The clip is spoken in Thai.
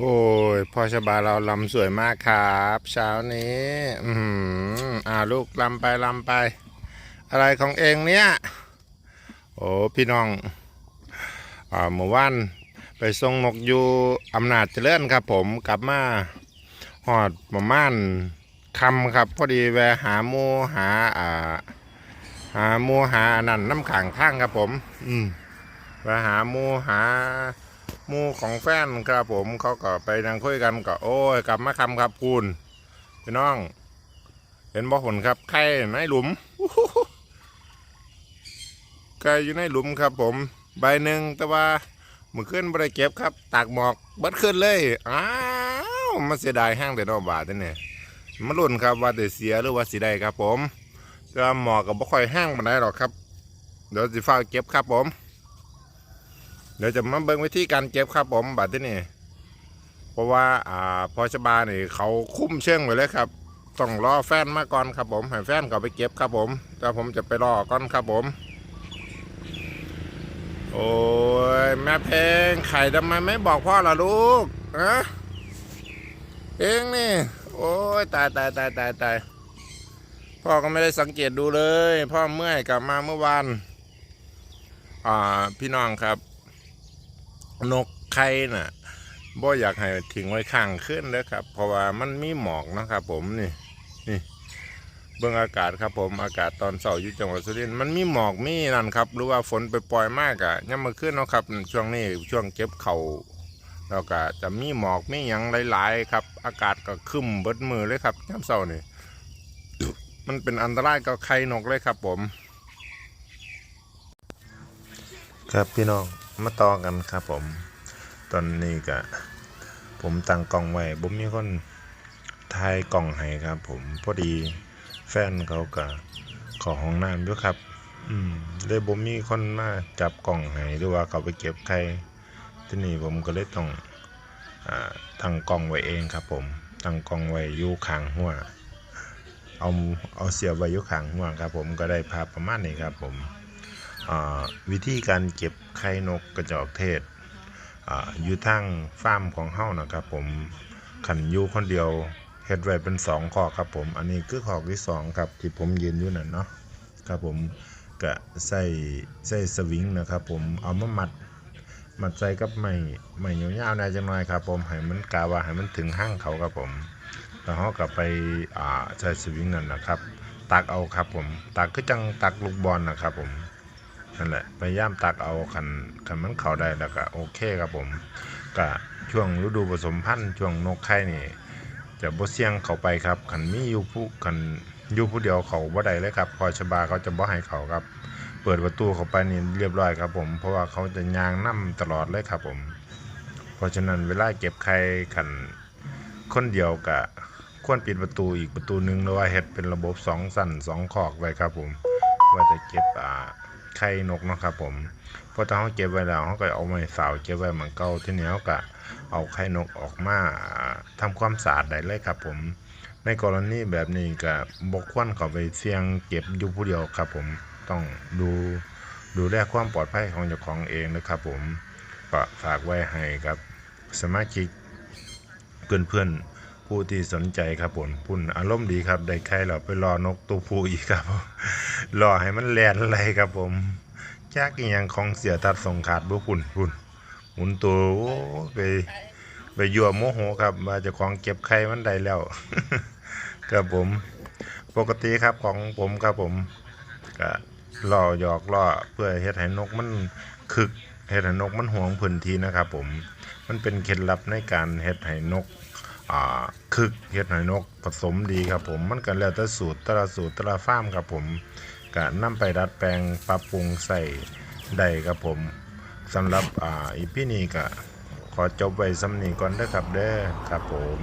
โอ้ยพ่อชบาเราลำสวยมากครับ เช้านี้ อือหืออ่าลูกลำไปลำไป อะไรของเองเนี่ย โอ้พี่น้อง อ่าเมื่อวานไปส่งนกอยู่อำนาจเจริญครับ ผมกลับมาหอดประมาณคำครับ พอดีแวะหาหมูหา อ่า หาหมูหานั่นน้ำขังข้างครับผม อืมแวะหาหมูหา มูของแฟนครับผมเขาก็ไปนั่งคุยกันก็โอ้ยกลับมาคำครับคุณพี่น้อง เห็นบ่ผลครับไข่ในหลุมไข่อยู่ในหลุมครับ ผม ใบหนึ่งแต่ว่ามือขึ้นบริเก็บครับ ตากหมอกบัดขึ้นเลยอ้าวมันเสียดายแห้งแต่นอกบาทนี่เนี่ยมาลุ้นครับว่าจะเสียหรือว่าสีได้ครับ ผมแต่หมอกก็บ่ค่อยแห้งปานใดหรอกครับเดี๋ยวสิฟ้าเก็บครับผม เดี๋ยวจะมาเบิ่งวิธีการเก็บครับผมบัดที่นี่เพราะว่าอ่าพอชบาเนี่ยเขาคุ้มเชื่องไว้เลยครับต้องรอแฟนมาก่อนครับผมให้แฟนเขาไปเก็บครับผมแต่ผมจะไปรอก่อนครับผม โอ้ยแม่เพลงไข่ทำไมไม่บอกพ่อล่ะลูกอะเองนี่ โอ้ยตายตายตายตายตายพ่อก็ไม่ได้สังเกตดูเลย พ่อเมื่อยกลับมาเมื่อวานอ่าพี่น้องครับ นกไข่น่ะบ่อยากให้ทิ้งไว้ข้างขึ้นเลยครับ เพราะว่ามันมีหมอกนะครับ ผมนี่นี่เบื้องอากาศครับ ผมอากาศตอนเสาร์อยู่จังหวัดสุรินทร์มันมีหมอกมีนั่นครับหรือว่าฝนไปปล่อยมากอะย่ำมาขึ้นนะครับ ช่วงนี้ช่วงเก็บเขาวแล้วก็จะมีหมอกมีหยังหลาย ๆ ครับ อากาศก็คึมเบิดมือเลยครับย่ำเสาร์นี่มันเป็นอันตรายกับไข่นกเลยครับ ผม ครับพี่น้อง มาต่อกันครับผม ตอนนี้ก็ผมตั้งกล้องไว้ผมมีคนถ่ายกล้องให้ครับผมพอดีแฟนเขาก็ขอห้องน้ำด้วยครับ อืมเลยผมมีคนมาจับกล้องให้หรือว่าเขาไปเก็บใครที่นี่ผมก็เลยต้องอตั้งกล้องไว้เองครับ ผมตั้งกล้องไว้อยู่ข้างหัวเอาเอาเสียบไว้อยู่ข้างหัวครับ ผมก็ได้ภาพประมาณนี้ครับผม วิธีการเก็บไข่นกกระจอกเทศออยู่ทางฟาร์มของเฮานะครับผมขันยูคนเดียวเฮ็ดไว้เป็นสองข้อครับผม อันนี้คือข้อที่สองครับที่ผมยืนอยู่นั่นเนาะครับผมก็ใส่ใส่สวิงนะครับผมเอามามัดมัดใส่กับไม้ไม้ยาวๆน่อยจังหน่อยครับผมให้มันกาว่าให้มันถึงห้างเขาครับผมแล้วเฮาก็ไปอ่าใส่สวิงนั่นนะครับ ตักเอาครับผม ตักก็จังตักลูกบอลนะครับผม นั่นแหละพยายามตักเอาขันขันมันเข้าได้แล้วก็โอเคครับผมก็ช่วงฤดูผสมพันธุ์ช่วงนกไข่นี่ จะบ่เสี่ยงเข้าไปครับขันมีอยู่ผู้ขันอยู่ผู้เดียวเขาบ่ได้เลยครับพอชบาเขาจะบ่ให้เขาครับ เปิดประตูเข้าไปนี่เรียบร้อยครับ ผมเพราะว่าเขาจะยางนํตลอดเลยครับผม เพราะฉะนั้นเวลาเก็บไข่ขันคนเดียวก็ควรปิดประตูอีกประตูหนึ่งหรือว่าเฮ็ดเป็นระบบสองสั่นสองขอกไว้ครับผม ว่าจะเก็บอ่า ไข่นกนะครับผมพอตอนเขาเก็บไว้แล้วเขาก็เอาไม้สาวเก็บไว้เหมือนเก่าที่นี้เขาก็เอาไข่นกออกมาทำความสะอาดได้เลยครับผมในกรณีแบบนี้ก็บกควรเข้าไปเสี่ยงเก็บอยู่ผู้เดียวครับผมต้องดูดูแลความปลอดภัยของเจ้าของเองนะครับผมก็ฝากไว้ให้กับสมาชิกเพื่อนๆ ผู้ที่สนใจครับผมพุ่นอารมณ์ดีครับ ได้ไข่แล้วไปรอนกตัวผู้อีกครับรอให้มันแลนอะไรครับผมจากอหยังของเสียตัดส่งขาดบุพุ่นพุ่นหมุนตัวไปไปยั่วโมโหครับว่าจะของเก็บไข่มันได้แล้วครับผมปกติครับของผมครับผมก็ล่อหยอกล่อเพื่อเฮ็ดให้นกมันคึกเฮ็ดให้นกมันห่วงพื้นที่นะครับผมมันเป็นเคล็ดลับในการเฮ็ดให้นกอ่า คึกเฮ็ดให้นกผสมดีครับผมมันก็แล้วแต่สูตรแต่ละสูตรแต่ละฟาร์มครับผมก็นำไปดัดแปลงปรับปรุงใส่ได้ครับผมสำหรับอ่าอีพี่นี้ก็ขอจบไว้สำนี้ก่อนเด้อครับเด้อครับผม